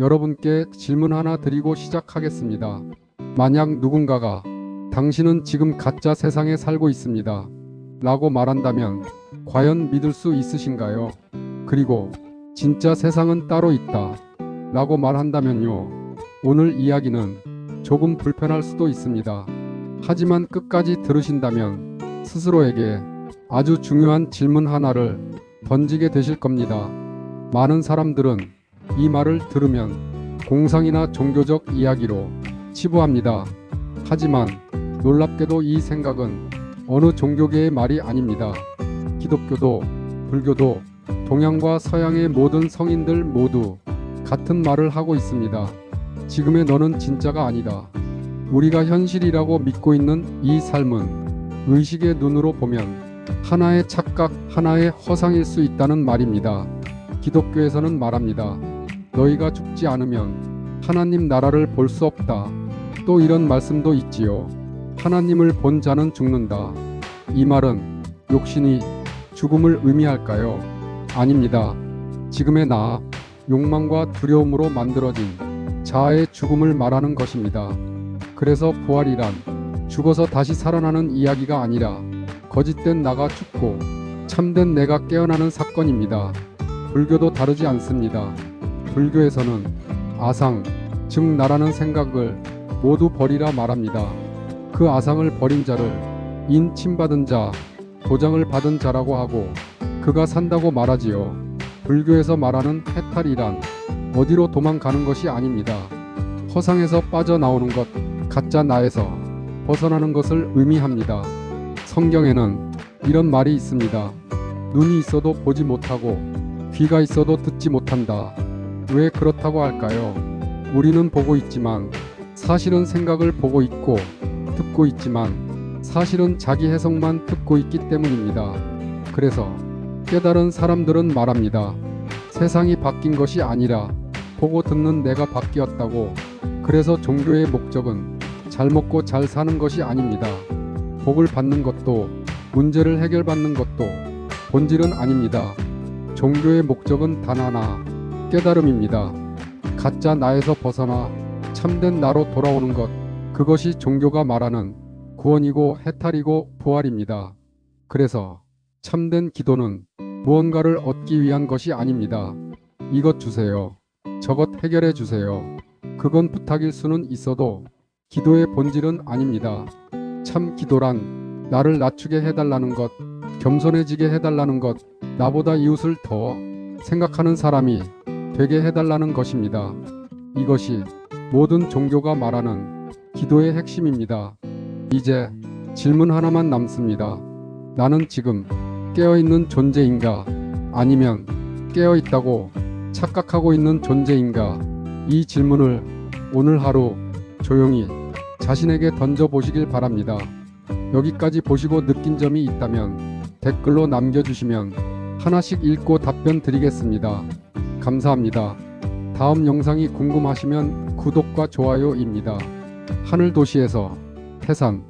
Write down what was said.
여러분께 질문 하나 드리고 시작하겠습니다. 만약 누군가가 당신은 지금 가짜 세상에 살고 있습니다. 라고 말한다면 과연 믿을 수 있으신가요? 그리고 진짜 세상은 따로 있다. 라고 말한다면요. 오늘 이야기는 조금 불편할 수도 있습니다. 하지만 끝까지 들으신다면 스스로에게 아주 중요한 질문 하나를 던지게 되실 겁니다. 많은 사람들은 이 말을 들으면 공상이나 종교적 이야기로 치부합니다. 하지만 놀랍게도 이 생각은 어느 종교계의 말이 아닙니다. 기독교도, 불교도, 동양과 서양의 모든 성인들 모두 같은 말을 하고 있습니다. 지금의 너는 진짜가 아니다. 우리가 현실이라고 믿고 있는 이 삶은 의식의 눈으로 보면 하나의 착각, 하나의 허상일 수 있다는 말입니다. 기독교에서는 말합니다. 너희가 죽지 않으면 하나님 나라를 볼 수 없다. 또 이런 말씀도 있지요. 하나님을 본 자는 죽는다. 이 말은 욕심이 죽음을 의미할까요? 아닙니다. 지금의 나, 욕망과 두려움으로 만들어진 자아의 죽음을 말하는 것입니다. 그래서 부활이란 죽어서 다시 살아나는 이야기가 아니라 거짓된 나가 죽고 참된 내가 깨어나는 사건입니다. 불교도 다르지 않습니다. 불교에서는 아상, 즉 나라는 생각을 모두 버리라 말합니다. 그 아상을 버린 자를 인 침받은 자, 도장을 받은 자라고 하고 그가 산다고 말하지요. 불교에서 말하는 해탈이란 어디로 도망가는 것이 아닙니다. 허상에서 빠져나오는 것, 가짜 나에서 벗어나는 것을 의미합니다. 성경에는 이런 말이 있습니다. 눈이 있어도 보지 못하고 귀가 있어도 듣지 못한다. 왜 그렇다고 할까요? 우리는 보고 있지만 사실은 생각을 보고 있고 듣고 있지만 사실은 자기 해석만 듣고 있기 때문입니다. 그래서 깨달은 사람들은 말합니다. 세상이 바뀐 것이 아니라 보고 듣는 내가 바뀌었다고. 그래서 종교의 목적은 잘 먹고 잘 사는 것이 아닙니다. 복을 받는 것도 문제를 해결받는 것도 본질은 아닙니다. 종교의 목적은 단 하나, 깨달음입니다. 가짜 나에서 벗어나 참된 나로 돌아오는 것, 그것이 종교가 말하는 구원이고 해탈이고 부활입니다. 그래서 참된 기도는 무언가를 얻기 위한 것이 아닙니다. 이것 주세요. 저것 해결해 주세요. 그건 부탁일 수는 있어도 기도의 본질은 아닙니다. 참 기도란 나를 낮추게 해달라는 것, 겸손해지게 해달라는 것, 나보다 이웃을 더 생각하는 사람이 되게 해달라는 것입니다. 이것이 모든 종교가 말하는 기도의 핵심입니다. 이제 질문 하나만 남습니다. 나는 지금 깨어있는 존재인가? 아니면 깨어있다고 착각하고 있는 존재인가? 이 질문을 오늘 하루 조용히 자신에게 던져보시길 바랍니다. 여기까지 보시고 느낀 점이 있다면 댓글로 남겨주시면 하나씩 읽고 답변 드리겠습니다. 감사합니다. 다음 영상이 궁금하시면 구독과 좋아요입니다. 하늘도시에서 태산